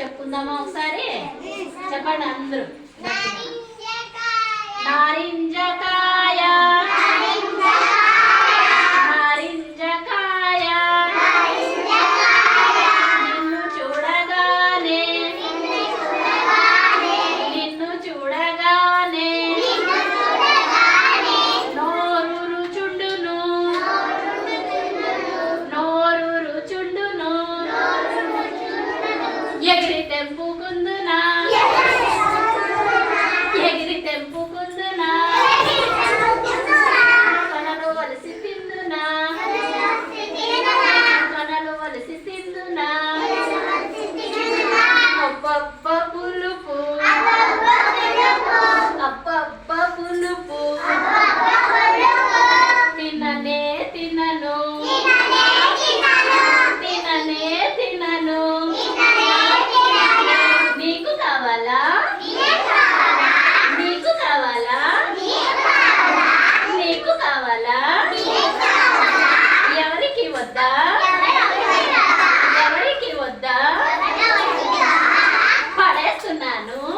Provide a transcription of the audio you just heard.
చెప్పుకుందామా ఒకసారి? చెప్పండి అందరూ. പോകുന്നു. చేస్తున్నాను